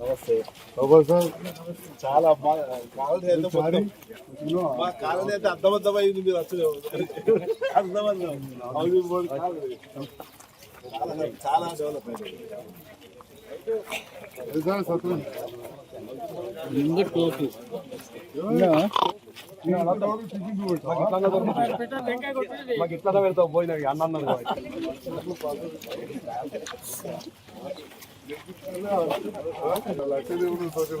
నమస్తే. చాలా కాలనీ అయితే అర్థమర్థమైంది మీరు అసలు. అర్థమర్థం. చాలా చాలా డెవలప్ అయింది సత్రం? మాకు ఇట్లా పెడతావు పోయినా అన్న అన్నది సోషల్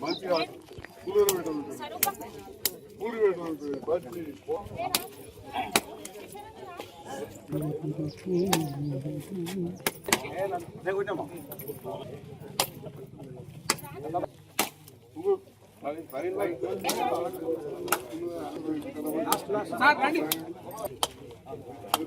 మంచిగా కూలర్ పెట్టాలి పూరి పెట్టాలి బజ్జీ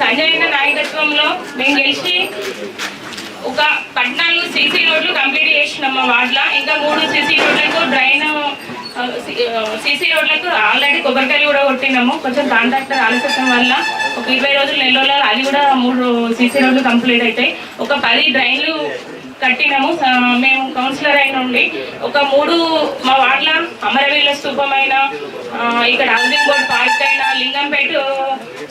మహిళలు నాయకత్వంలో మేము గెలిచి ఒక పద్నాలుగు సీసీ రోడ్లు కంప్లీట్ చేసినాం మా వార్డులో. ఇంకా మూడు సీసీ రోడ్లకు డ్రైన్ సీసీ రోడ్లకు ఆల్రెడీ కొబ్బరికాయలు కూడా కొట్టినాము. కొంచెం కాంట్రాక్టర్ ఆలస్యం వల్ల ఒక ఇరవై రోజులు నెల రోజులు అది కూడా మూడు సీసీ రోడ్లు కంప్లీట్ అవుతాయి ఒక పది డ్రైన్లు కట్టినాము. మేము కౌన్సిలర్ అయిన ఉండి ఒక మూడు మా వార్డుల అమరవీల స్థూపమైన ఇక్కడ హౌసింగ్ బోర్డ్ పార్క్ అయిన లింగంపేట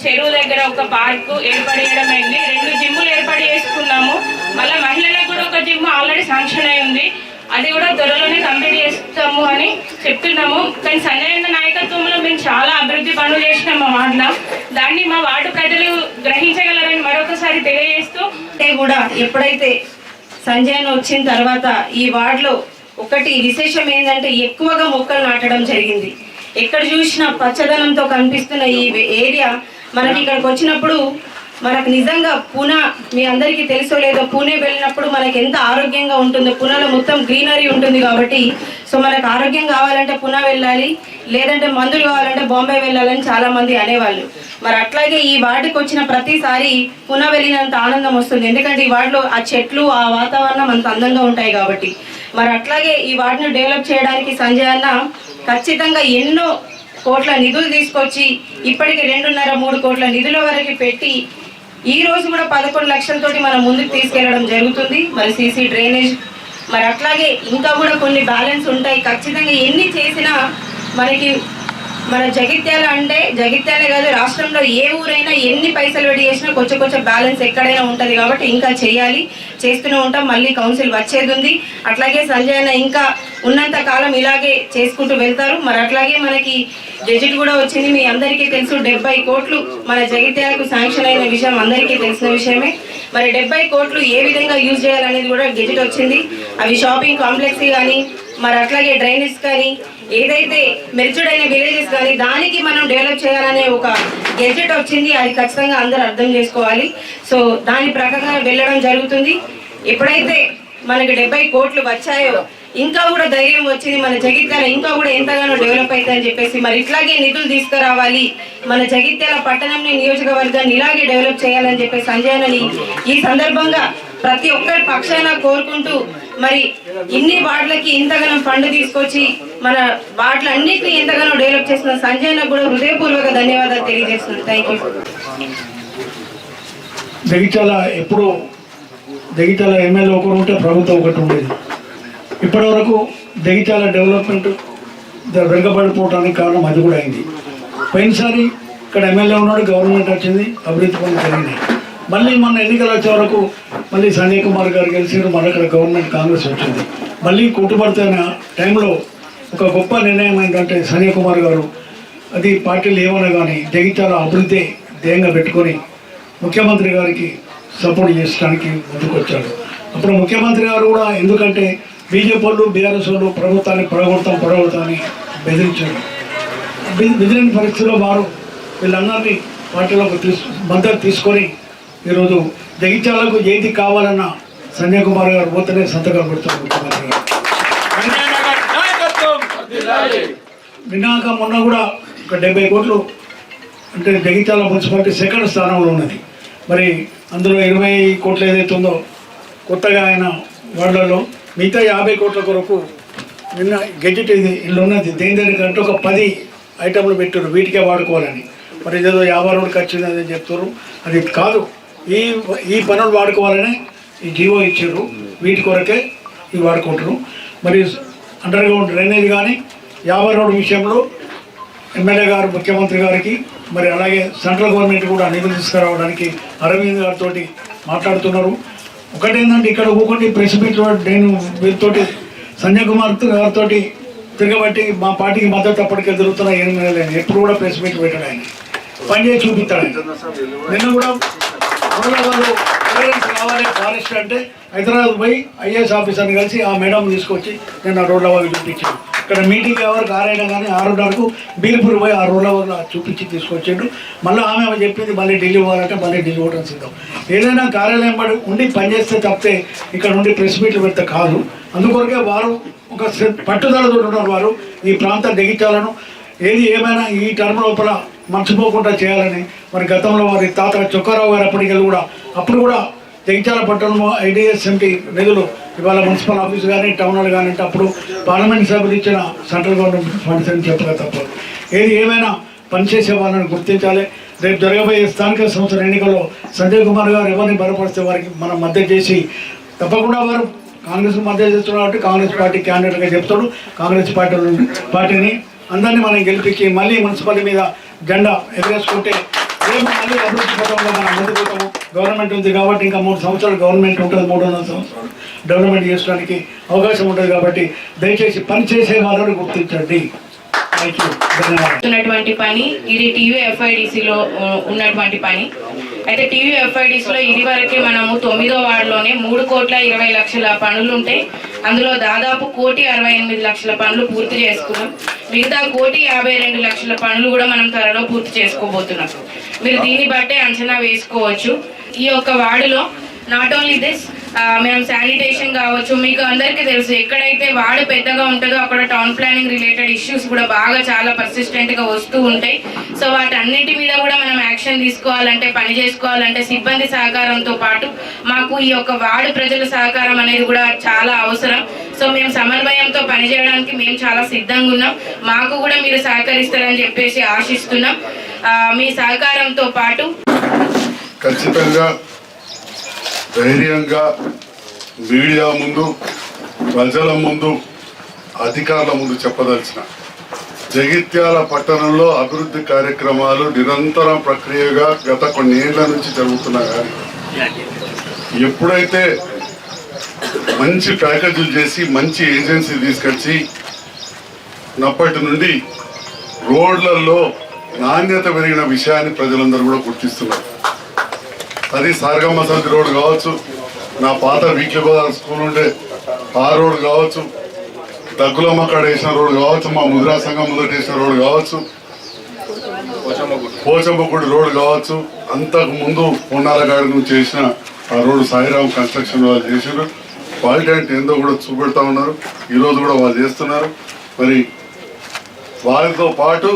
చెరువు దగ్గర ఒక పార్క్ ఏర్పడేయడం అయింది. రెండు జిమ్లు ఏర్పాటు చేసుకున్నాము. మళ్ళీ మహిళలకు కూడా ఒక జిమ్ ఆల్రెడీ శాంక్షన్ అయి ఉంది. అది కూడా త్వరలోనే కంప్లీట్ చేస్తాము అని చెప్తున్నాము. కానీ సంజయ్ అన్న నాయకత్వంలో మేము చాలా అభివృద్ధి పనులు చేసినాం మా వార్డులో. దాన్ని మా వార్డు ప్రజలు గ్రహించగలరని మరొకసారి తెలియజేస్తూ అంటే కూడా ఎప్పుడైతే సంజయ్ వచ్చిన తర్వాత ఈ వార్డులో ఒకటి విశేషం ఏంటంటే ఎక్కువగా మొక్కలు నాటడం జరిగింది. ఎక్కడ చూసినా పచ్చదనంతో కనిపిస్తున్న ఈ ఏరియా మనకి ఇక్కడికి వచ్చినప్పుడు మనకు నిజంగా పూనా మీ అందరికీ తెలుసో లేదో పూణే వెళ్ళినప్పుడు మనకి ఎంత ఆరోగ్యంగా ఉంటుందో. పూనాలో మొత్తం గ్రీనరీ ఉంటుంది కాబట్టి సో మనకు ఆరోగ్యం కావాలంటే పూనా వెళ్ళాలి లేదంటే మందులు కావాలంటే బాంబే వెళ్ళాలని చాలామంది అనేవాళ్ళు. మరి అట్లాగే ఈ వార్డుకి వచ్చిన ప్రతిసారి పునా వెళ్ళినంత ఆనందం వస్తుంది. ఎందుకంటే ఈ వార్డులో ఆ చెట్లు ఆ వాతావరణం అంత అందంగా ఉంటాయి కాబట్టి. మరి అట్లాగే ఈ వార్డును డెవలప్ చేయడానికి సంజయ్ అన్న ఖచ్చితంగా ఎన్నో కోట్ల నిధులు తీసుకొచ్చి ఇప్పటికి రెండున్నర మూడు కోట్ల నిధుల వరకు పెట్టి ఈ రోజు కూడా పదకొండు లక్షలతోటి మనం ముందుకు తీసుకెళ్ళడం జరుగుతుంది. మరి సీసీ డ్రైనేజ్ మరి అట్లాగే ఇంకా కూడా కొన్ని బ్యాలెన్స్ ఉంటాయి. ఖచ్చితంగా ఎన్ని చేసినా మనకి మన జగిత్యాల అంటే జగిత్యాలే కాదు రాష్ట్రంలో ఏ ఊరైనా ఎన్ని పైసలు వెడి చేసినా కొంచెం కొంచెం బ్యాలెన్స్ ఎక్కడైనా ఉంటుంది కాబట్టి ఇంకా చేయాలి చేస్తూనే ఉంటాం. మళ్ళీ కౌన్సిల్ వచ్చేది ఉంది. అట్లాగే సంజయ్ అన్న ఇంకా ఉన్నంత కాలం ఇలాగే చేసుకుంటూ వెళ్తారు. మరి అట్లాగే మనకి గెజిట్ కూడా వచ్చింది. మీ అందరికీ తెలుసు డెబ్బై కోట్లు మన జగిత్యాలకు శాంక్షన్ అయిన విషయం అందరికీ తెలిసిన విషయమే. మరి డెబ్బై కోట్లు ఏ విధంగా యూజ్ చేయాలనేది కూడా గెజిట్ వచ్చింది. అవి షాపింగ్ కాంప్లెక్స్ కానీ మరి అట్లాగే డ్రైనేజ్ కానీ ఏదైతే మెరుచుడైన విలేజెస్ కానీ దానికి మనం డెవలప్ చేయాలనే ఒక గెజెట్ వచ్చింది. అది ఖచ్చితంగా అందరూ అర్థం చేసుకోవాలి. సో దాని ప్రకారంగా వెళ్ళడం జరుగుతుంది. ఎప్పుడైతే మనకి డెబ్బై కోట్లు వచ్చాయో ఇంకా కూడా ధైర్యం వచ్చింది. మన జగిత్యాల ఇంకా కూడా ఎంతగానో డెవలప్ అవుతుందని చెప్పేసి మరి ఇట్లాగే నిధులు తీసుకురావాలి. మన జగిత్యాల పట్టణంని నియోజకవర్గాన్ని ఇలాగే డెవలప్ చేయాలని చెప్పేసి సంజయ్ ఈ సందర్భంగా ప్రతి ఒక్కరి పక్షాన కోరుకుంటూ మరి ఇన్ని వాటిలకి ఇంతగానో ఫండ్ తీసుకొచ్చి మన వార్డులన్నింటినీ ఎంతగానో డెవలప్ చేస్తున్న సంజయ్ కూడా హృదయపూర్వక ధన్యవాదాలు తెలియజేస్తున్నాను. థ్యాంక్ యూ జగిత్యాల ఎప్పుడు జగిత్యాల ఎమ్మెల్యే ఒకరు ఉంటే ప్రభుత్వం ఒకటి ఉండేది. ఇప్పటి వరకు జగిత్యాల డెవలప్మెంట్ ద- వెనుకబడిపోవడానికి కారణం అది కూడా అయింది. పోయినసారి ఇక్కడ ఎమ్మెల్యే ఉన్నాడు గవర్నమెంట్ వచ్చింది అభివృద్ధి పనులు జరిగినాయి. మళ్ళీ మొన్న ఎన్నికలు వచ్చే వరకు మళ్ళీ సంజయ్ కుమార్ గారు గెలిచారు మన అక్కడ గవర్నమెంట్ కాంగ్రెస్ వచ్చింది. మళ్ళీ కుట్టుబడుతున్న టైంలో ఒక గొప్ప నిర్ణయం ఏంటంటే సంజయ్ కుమార్ గారు అది పార్టీలు ఏమన్నా కానీ జగిత్యాల అభివృద్ధి ధ్యేయంగా పెట్టుకొని ముఖ్యమంత్రి గారికి సపోర్ట్ చేసుకోవడానికి ముందుకొచ్చాడు. అప్పుడు ముఖ్యమంత్రి గారు కూడా ఎందుకంటే బీజేపీ వాళ్ళు బీఆర్ఎస్ వాళ్ళు ప్రభుత్వాన్ని పడగొడతాం పడగొడతామని బెదిరించారు. బెదిరిన పరిస్థితిలో వారు వీళ్ళందరినీ పార్టీలోకి తీసు మద్దతు తీసుకొని ఈరోజు జగిత్యాలకు ఏది కావాలన్న సంజయకుమార్ గారు పోతేనే సంతకాలు పెడతారు ముఖ్యమంత్రి గారు. నిన్నాక మొన్న కూడా ఒక డెబ్బై కోట్లు అంటే జగిత్యాల మున్సిపాలిటీ సెకండ్ స్థానంలో ఉన్నది. మరి అందులో ఇరవై కోట్లు ఏదైతే ఉందో కొత్తగా ఆయన వాళ్ళలో మిగతా యాభై కోట్ల కొరకు నిన్న గెజెట్ ఇది ఇల్లు ఉన్నది. దేని దానికంటే ఒక పది ఐటమ్లు పెట్టారు. వీటికే వాడుకోవాలని. మరి ఏదో యాభై రోడ్డుకి ఖర్చు అని చెప్తారు. అది కాదు. ఈ ఈ పనులు వాడుకోవాలని ఈ జీవో ఇచ్చారు. వీటి కొరకే ఇవి వాడుకుంటారు మరి అండర్ గ్రౌండ్ డ్రైనేజ్ కానీ యాభై రోడ్డు విషయంలో ఎమ్మెల్యే గారు ముఖ్యమంత్రి గారికి మరి అలాగే సెంట్రల్ గవర్నమెంట్ కూడా నిధులు తీసుకురావడానికి అరవింద్ గారితో మాట్లాడుతున్నారు. ఒకటేంటంటే ఇక్కడ ఊకుండి ప్రెస్ మీట్లో నేను వీరితోటి సంజయ్ కుమార్ గారితో తిరగబట్టి మా పార్టీకి మద్దతు అప్పటికే దొరుకుతున్నాయి. ఏమీ నెలలు ఎప్పుడు కూడా ప్రెస్ మీట్ పెట్టాడు ఆయన. పని చేసి చూపిస్తాడు నిన్న కూడా మొదల వాళ్ళు కావాలి ఫారెస్ట్ అంటే హైదరాబాద్ పోయి ఐఏఎస్ ఆఫీసర్ని కలిసి ఆ మేడం తీసుకొచ్చి నేను ఆ రోడ్ల వాళ్ళు చూపించాను. ఇక్కడ మీటింగ్ ఎవరికి ఆరైనా కానీ ఆరున్నరకు బీర్పూర్ పోయి ఆ రోడ్ల వాళ్ళు చూపించి తీసుకొచ్చిండు. మళ్ళీ ఆమె చెప్పింది మళ్ళీ ఢిల్లీ పోవాలంటే మళ్ళీ ఢిల్లీ పోవడం సిద్ధం ఏదైనా కార్యాలయం పడి ఉండి పనిచేస్తే తప్పితే ఇక్కడ నుండి ప్రెస్ మీట్లు పెడితే కాదు. అందుకొరకే వారు ఒక పట్టుదలతో ఉన్నారు వారు. ఈ ప్రాంతం జగించాలను ఏది ఏమైనా ఈ టర్మ్ లోపల మర్చిపోకుండా చేయాలని మరి గతంలో వారి తాత చొక్కారావు గారు అప్పటికి కూడా అప్పుడు కూడా జగిత్యాల పట్టణంలో ఐడిఎస్ ఎంపీ నిధులు ఇవాళ మున్సిపల్ ఆఫీస్ కానీ టౌన్ హాల్ కానీ అంటే అప్పుడు పార్లమెంట్ సభ్యులు ఇచ్చిన సెంట్రల్ గవర్నమెంట్ ఫండ్స్ అని చెప్పక తప్పదు. ఏది ఏమైనా పనిచేసే వాళ్ళని గుర్తించాలి. రేపు జరగబోయే స్థానిక సంస్థల ఎన్నికల్లో సంజయ్ కుమార్ గారు ఎవరిని బలపరిస్తే వారికి మనం మద్దతు చేసి తప్పకుండా వారు కాంగ్రెస్ మద్దతు చేస్తున్నారు కాబట్టి కాంగ్రెస్ పార్టీ క్యాండిడేట్గా చెప్తాడు. కాంగ్రెస్ పార్టీ పార్టీని అందరినీ మనం గెలిపించి మళ్ళీ మున్సిపాలిటీ మీద జెండా ఎగరేసుకుంటే రేపు మళ్ళీ అభివృద్ధి పథకంలో మనం ముందుకు గవర్నమెంట్ ఉంది కాబట్టి ఇంకా మూడు సంవత్సరాలు గవర్నమెంట్ ఉంటుంది మూడున్నర సంవత్సరాలు. డెవలప్మెంట్ చేసుకోవడానికి అవకాశం ఉంటుంది కాబట్టి దయచేసి పనిచేసే వాళ్ళని గుర్తించండి. ఉన్నటువంటి పని ఇది టీవీ ఎఫ్ఐడిసిలో ఉన్నటువంటి పని. అయితే టీవీ ఎఫ్ఐడిసిలో ఇది వరకే మనము తొమ్మిదో వార్డులోనే మూడు కోట్ల ఇరవై లక్షల పనులు ఉంటాయి అందులో దాదాపు కోటి అరవై ఎనిమిది లక్షల పనులు పూర్తి చేసుకున్నాం. మిగతా కోటి యాభై రెండు లక్షల పనులు కూడా మనం త్వరలో పూర్తి చేసుకోబోతున్నాం. మీరు దీన్ని బట్టే అంచనా వేసుకోవచ్చు. ఈ యొక్క వార్డులో నాట్ ఓన్లీ దిస్ మేము శానిటేషన్ కావచ్చు మీకు అందరికీ తెలుసు ఎక్కడైతే వాడు పెద్దగా ఉంటుందో అక్కడ టౌన్ ప్లానింగ్ రిలేటెడ్ ఇష్యూస్ కూడా బాగా చాలా పర్సిస్టెంట్గా వస్తూ ఉంటాయి. సో వాటన్నిటి మీద కూడా మనం యాక్షన్ తీసుకోవాలంటే పని చేసుకోవాలంటే సిబ్బంది సహకారంతో పాటు మాకు ఈ యొక్క వార్డు ప్రజల సహకారం అనేది కూడా చాలా అవసరం. సో మేము సమన్వయంతో పనిచేయడానికి మేము చాలా సిద్ధంగా ఉన్నాం. మాకు కూడా మీరు సహకరిస్తారని చెప్పేసి ఆశిస్తున్నాం. మీ సహకారంతో పాటు ఖచ్చితంగా ధైర్యంగా మీడియా ముందు ప్రజల ముందు అధికారుల ముందు చెప్పదలిచిన జగిత్యాల పట్టణంలో అభివృద్ధి కార్యక్రమాలు నిరంతరం ప్రక్రియగా గత కొన్ని ఏళ్ళ నుంచి జరుగుతున్నా కానీ ఎప్పుడైతే మంచి ప్యాకేజీలు చేసి మంచి ఏజెన్సీ తీసుకొచ్చి నప్పటి నుండి రోడ్లలో నాణ్యత పెరిగిన విషయాన్ని ప్రజలందరూ కూడా గుర్తిస్తున్నారు. అది సారగమ్మ సంతి రోడ్ కావచ్చు నా పాత వీక్లీ గోదావరి స్కూల్ ఉండే ఆ రోడ్ కావచ్చు దగ్గులమ్మ కాడ వేసిన రోడ్ కావచ్చు మా ముద్రా సంఘం ముందట వేసిన రోడ్ కావచ్చు పోచమ్మగుడి రోడ్ కావచ్చు అంతకు ముందు పొన్నాలగాడి నుంచి చేసిన ఆ రోడ్డు సాయిరామ్ కన్స్ట్రక్షన్ వాళ్ళు చేసారు క్వాలిటీ అంటే ఏందో కూడా చూపెడతా ఉన్నారు. ఈరోజు కూడా వాళ్ళు చేస్తున్నారు. మరి వారితో పాటు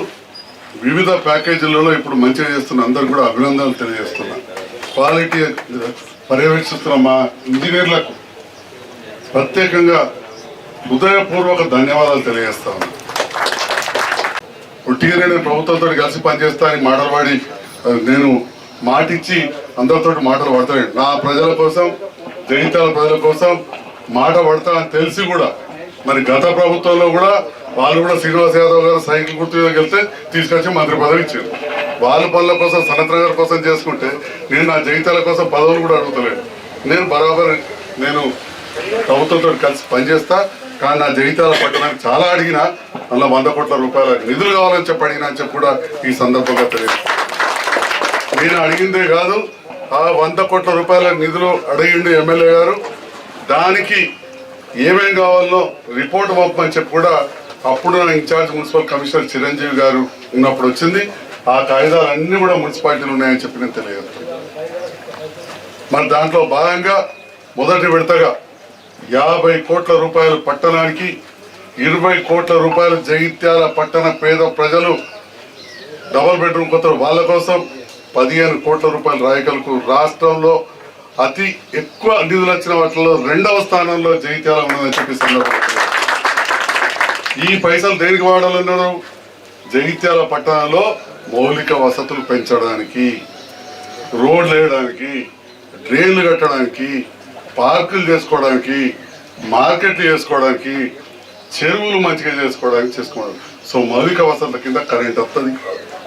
వివిధ ప్యాకేజీలలో ఇప్పుడు మంచిగా చేస్తున్న అందరు కూడా అభినందనలు తెలియజేస్తున్నారు. క్వాలిటీ పర్యవేక్షిస్తున్న మా ఇంజనీర్లకు ప్రత్యేకంగా హృదయపూర్వక ధన్యవాదాలు తెలియజేస్తా ఉన్నా. ఇప్పుడు ప్రభుత్వంతో కలిసి పనిచేస్తానని మాటలు పాడి నేను మాటిచ్చి అందరితో మాటలు పడతాను నా ప్రజల కోసం జగిత్యాల ప్రజల కోసం మాట పడతా అని తెలిసి కూడా మరి గత ప్రభుత్వంలో కూడా వాళ్ళు కూడా శ్రీనివాస్ యాదవ్ గారు సైకిల్ గుర్తు వెళ్తే తీసుకొచ్చి మంత్రి పదవి ఇచ్చారు. వాళ్ళ పనుల కోసం సనత్ గారి కోసం చేసుకుంటే నేను నా జీవితాల కోసం పదవులు కూడా అడుగుతలేను. నేను బరాబర్ నేను ప్రభుత్వంతో కలిసి పనిచేస్తా కానీ నా జీవితాల పట్టణానికి చాలా అడిగినా అందులో వంద కోట్ల రూపాయల నిధులు కావాలని చెప్పి అడిగినా అని చెప్పి కూడా ఈ సందర్భంగా తెలియదు. నేను అడిగిందే కాదు ఆ వంద కోట్ల రూపాయల నిధులు అడిగిండు ఎమ్మెల్యే గారు. దానికి ఏమేం కావాలో రిపోర్ట్ పంపమని చెప్పి కూడా అప్పుడు నా ఇన్ఛార్జ్ మున్సిపల్ కమిషనర్ చిరంజీవి గారు ఉన్నప్పుడు వచ్చింది. ఆ కాగితాలు అన్ని కూడా మున్సిపాలిటీలు ఉన్నాయని చెప్పి నేను తెలియదు. మరి దాంట్లో భాగంగా మొదటి విడతగా యాభై కోట్ల రూపాయలు పట్టణానికి ఇరవై కోట్ల రూపాయలు జగిత్యాల పట్టణ పేద ప్రజలు డబుల్ బెడ్రూమ్ కొత్త వాళ్ళ కోసం పదిహేను కోట్ల రూపాయలు రాయకలకు రాష్ట్రంలో అతి ఎక్కువ నిధులు వచ్చిన వాటిలో రెండవ స్థానంలో జగిత్యాల ఉన్నదని చెప్పి సందర్భంగా ఈ పైసలు దేనికి వాడాలన్నారు? జగిత్యాల పట్టణంలో మౌలిక వసతులు పెంచడానికి రోడ్లు వేయడానికి డ్రైన్లు కట్టడానికి పార్కులు చేసుకోవడానికి మార్కెట్లు చేసుకోవడానికి చెరువులు మంచిగా చేసుకోవడానికి చేసుకోవడం సో మౌలిక వసతుల కింద కరెంట్ వస్తుంది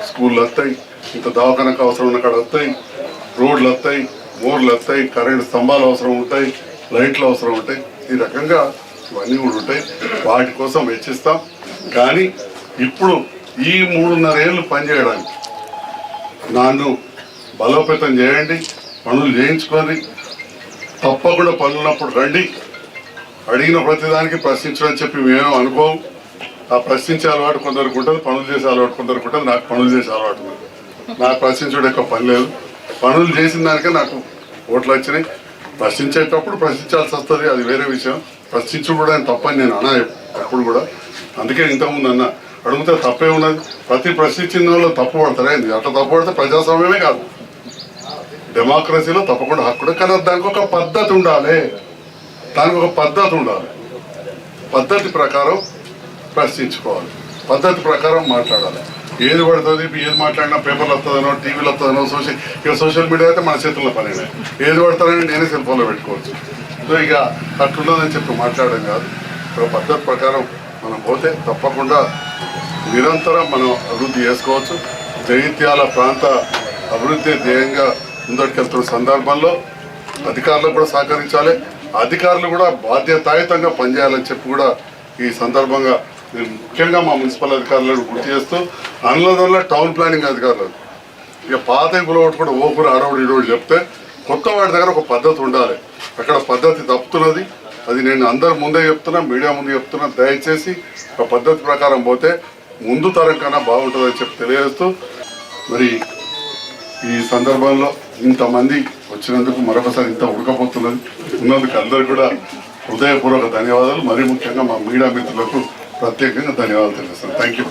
స్కూళ్ళు వస్తాయి ఇంత దవాఖానకు అవసరం ఉన్న కాడ వస్తాయి రోడ్లు వస్తాయి మోర్లు వస్తాయి కరెంట్ స్తంభాలు అవసరం ఉంటాయి లైట్లు అవసరం ఉంటాయి. ఈ రకంగా ఇవన్నీ కూడా ఉంటాయి. వాటి కోసం వెచ్చిస్తాం. కానీ ఇప్పుడు ఈ మూడున్నర ఏళ్ళు పనిచేయడానికి నన్ను బలోపేతం చేయండి పనులు చేయించుకొని తప్పకుండా పనులు ఉన్నప్పుడు రండి. అడిగిన ప్రతిదానికి ప్రశ్నించడం చెప్పి మేము అనుకోం. ఆ ప్రశ్నించే అలవాటు కొందరికి ఉంటుంది పనులు చేసే అలవాటు కొందరికి ఉంటుంది నాకు పనులు చేసే అలవాటు నాకు ప్రశ్నించడం ఎక్కువ పని లేదు. పనులు చేసిన దానికే నాకు ఓట్లు వచ్చినాయి. ప్రశ్నించేటప్పుడు ప్రశ్నించాల్సి వస్తుంది అది వేరే విషయం. ప్రశ్నించుకోవడానికి తప్పని నేను అన్నా ఎప్పుడు కూడా. అందుకే ఇంతకుముందు అన్న అడిగితే తప్పే ఉన్నది. ప్రతి ప్రశ్నించిన వాళ్ళు తప్పు పడతారా ఏంది? అట్లా తప్పు పడితే ప్రజాస్వామ్యమే కాదు. డెమోక్రసీలో తప్పకుండా హక్కుడు కానీ దానికి ఒక పద్ధతి ఉండాలి. దానికి ఒక పద్ధతి ఉండాలి. పద్ధతి ప్రకారం ప్రశ్నించుకోవాలి. పద్ధతి ప్రకారం మాట్లాడాలి. ఏది పడుతుంది? ఇప్పుడు ఏది మాట్లాడినా పేపర్లు వస్తుందనో టీవీలు వస్తుందనో సోషల్ ఇక సోషల్ మీడియా అయితే మన చేతుల్లో పని ఏది పడతానని నేనే సెల్ ఫోన్లో పెట్టుకోవచ్చు. సో ఇక అట్లున్నదని చెప్పి మాట్లాడడం కాదు. ఒక పద్ధతి ప్రకారం మనం పోతే తప్పకుండా నిరంతరం మనం అభివృద్ధి చేసుకోవచ్చు. జగిత్యాల ప్రాంత అభివృద్ధి ధ్యేయంగా ముందటికెళ్తున్న సందర్భంలో అధికారులు కూడా సహకరించాలి. అధికారులు కూడా బాధ్యతాయుతంగా పనిచేయాలని చెప్పి కూడా ఈ సందర్భంగా మేము ముఖ్యంగా మా మున్సిపల్ అధికారులను గుర్తు చేస్తూ అందులో టౌన్ ప్లానింగ్ అధికారులు. ఇక పాత కూడా కూడా ఓపురు అడవుడు ఇడవుడు చెప్తే కొత్త వాడి దగ్గర ఒక పద్ధతి ఉండాలి. అక్కడ పద్ధతి తప్పుతున్నది. అది నేను అందరి ముందే చెప్తున్నా మీడియా ముందు చెప్తున్నా. దయచేసి ఒక పద్ధతి ప్రకారం పోతే ముందు తరం కన్నా బాగుంటుందని చెప్పి తెలియజేస్తూ మరి ఈ సందర్భంలో ఇంతమంది వచ్చినందుకు మరొకసారి ఇంత ఉడకపోతున్నది ఉన్నందుకు అందరు కూడా హృదయపూర్వక ధన్యవాదాలు. మరీ ముఖ్యంగా మా మీడియా మిత్రులకు ప్రత్యేకంగా ధన్యవాదాలు తెలియజేస్తాను థ్యాంక్ యూ